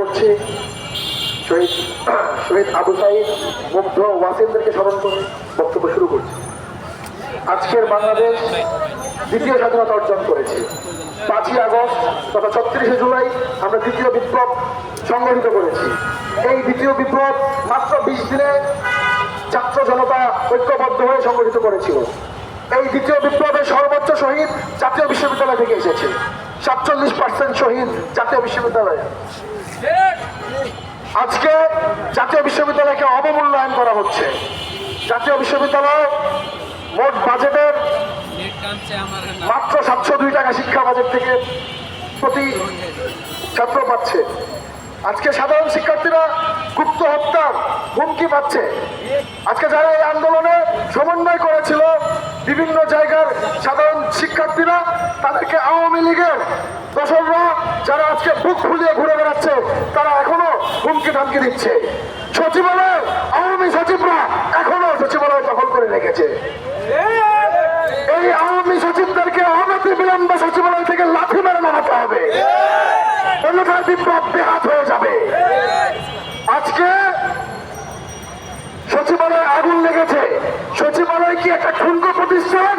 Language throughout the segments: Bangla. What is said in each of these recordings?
করছি। শহীদ শহীদ আবু সাইদ, মুগ্ধ ওয়াসিমদেরকে স্মরণ করে বক্তব্য শুরু করছি। আজকের বাংলাদেশ দ্বিতীয় স্বাধীনতা অর্জন করেছে। পাঁচই আগস্ট তথা ছত্রিশে জুলাই আমরা দ্বিতীয় বিপ্লব সংগঠিত করেছি। এই দ্বিতীয় বিপ্লব মাত্র বিশ দিনে ছাত্র জনতা ঐক্যবদ্ধ হয়ে সংগঠিত করেছিল। এই দ্বিতীয় বিপ্লবের সর্বোচ্চ শহীদ জাতীয় বিশ্ববিদ্যালয় থেকে এসেছে। সাতচল্লিশ পার্সেন্ট শহীদ জাতীয় বিশ্ববিদ্যালয়ে। আজকে জাতীয় বিশ্ববিদ্যালয়কে অবমূল্যায়ন করা হচ্ছে। জাতীয় বিশ্ববিদ্যালয় মোট বাজেটের মাত্র সাতশো দুই টাকা শিক্ষা বাজেট থেকে প্রতি ছাত্র পাচ্ছে। আজকে সাধারণ শিক্ষার্থীরা গুপ্ত হত্যার হুমকি পাচ্ছে। আজকে যারা এই আন্দোলনে সমন্বয় করেছিল বিভিন্ন জায়গার সাধারণ শিক্ষার্থীরা তাদেরকে আওয়ামী লীগের দশররা যারা আজকে বুক ফুলিয়ে ঘুরে বেড়াচ্ছে, তারা এখনও হুমকি ধামকি দিচ্ছে। সচিবালয়, আওয়ামী সচিবরা এখনও সচিবালয় দখল করে রেখেছে। এই আওয়ামী সচিবদেরকে অনতি বিলম্বে সচিবালয় থেকে লাথি মেরে নামাতে হবে। অন্যথায় বিপ্লব বেহাত হয়ে যাবে। আজকে সচিবালয়ে আগুন লেগেছে। সচিবালয় কি একটা ঠুনকো প্রতিষ্ঠান?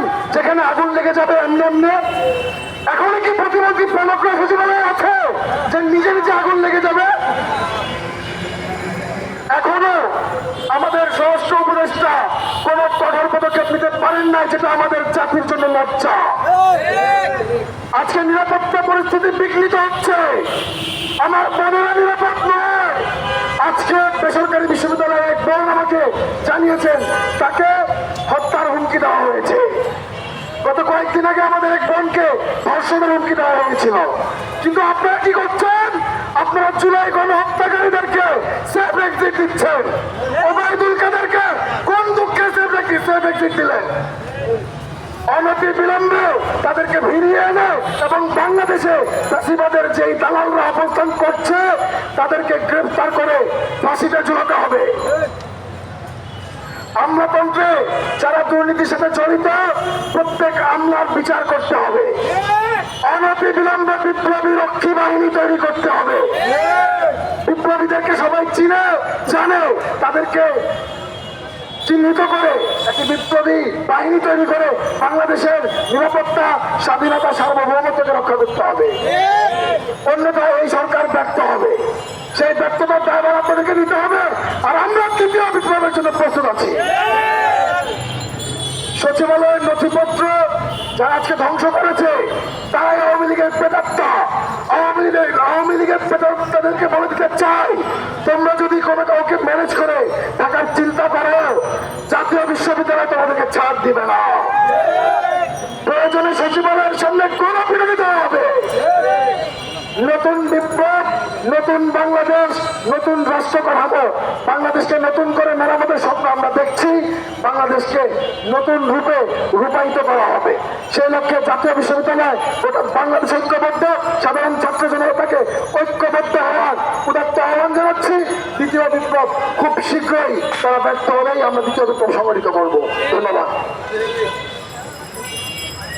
আগুন লেগে যাবে এমনি এমনি। এখনও কি প্রতিমন্ত্রী প্রণগ্র সচিবালয় আছে যে নিজে নিজে আগুন লেগে যাবে? এখনও আমাদের সহস্র উপদেষ্টা কোন কঠোর পদক্ষেপ নিতে পারেন না যেটা আমাদের চাকরির জন্য লজ্জা। আজকে নিরাপত্তা পরিস্থিতি বিঘ্নিত হচ্ছে। আমার বোনেরা নিরাপদ নয়। আজকে বেসরকারি বিশ্ববিদ্যালয়ের এক বোন আমাকে জানিয়েছেন, তাকে হত্যার হুমকি দেওয়া হয়েছে। গত কয়েকদিন আগে আমাদের এক বোনকে ধর্ষণের হুমকি দেওয়া হয়েছিল। কিন্তু আপনারা কি করছেন? আপনারা জুলাই গণ হত্যাকারীদেরকে সেফ এক্সিট দিচ্ছেন। ওবায়দুল কাদেরকে কোন দুঃখে সেফ এক্সিট সেফ এক্সিট দিলেন? অনতি বিলম্বে তাদেরকে ফিরিয়ে এনে এবং বাংলাদেশে চাষিবাদের যেই দালালরা অবস্থান করছে, তাদেরকে গ্রেফতার করে ফাঁসিতে ঝুলাতে হবে আমলাতন্ত্রে যারা দুর্নীতির সাথে জড়িত, প্রত্যেক আমলার বিচার করতে হবে। অনতি বিলম্বে বিপ্লবী রক্ষী বাহিনী তৈরি করতে হবে। বিপ্লবীদেরকে সবাই চিনে, জানে, তাদেরকে চিহ্নিত করে একটি বিপ্লবী বাহিনী তৈরি করে বাংলাদেশের নিরাপত্তা, স্বাধীনতা, সার্বভৌমত্বকে রক্ষা করতে হবে। অন্যথায় এই সরকার ব্যর্থ হবে। সেই ব্যর্থতার দায়ভার আপনাদেরকে নিতে হবে। আর আমরা তৃতীয় বিপ্লবের জন্য প্রস্তুত আছি। সচিবালয়ের নথিপত্র যারা আজকে ধ্বংস করেছে তারাই আওয়ামী লীগের প্রেতাত্মা, আওয়ামী লীগের আওয়ামী লীগের প্রেতাত্মাদেরকে বলে দিতে চাই, তোমরা যদি কোনো কাউকে ম্যানেজ করে, থাকার চিন্তা করো, জাতীয় বিশ্ববিদ্যালয় তোমাদেরকে ছাড় দিবে না। প্রয়োজনে সচিবালয়ের সামনে কোনো বিরোধিতা হবে। নতুন বিপ্লব, নতুন বাংলাদেশ, নতুন রাষ্ট্র কাঠামো বাংলাদেশকে নতুন করে স্বপ্ন আমরা দেখছি বাংলাদেশকে নতুন রূপে রূপায়িত করা হবে। সেই লক্ষ্যে জাতীয় বিশ্ববিদ্যালয় গোটা বাংলাদেশ ঐক্যবদ্ধ। সাধারণ ছাত্র জনতাকে ঐক্যবদ্ধ হওয়ার উদাত্ত আহ্বান জানাচ্ছি। দ্বিতীয় বিপ্লব খুব শীঘ্রই তারা ব্যর্থ হলেই আমরা দ্বিতীয় বিপ্লব সংগঠিত করব। ধন্যবাদ।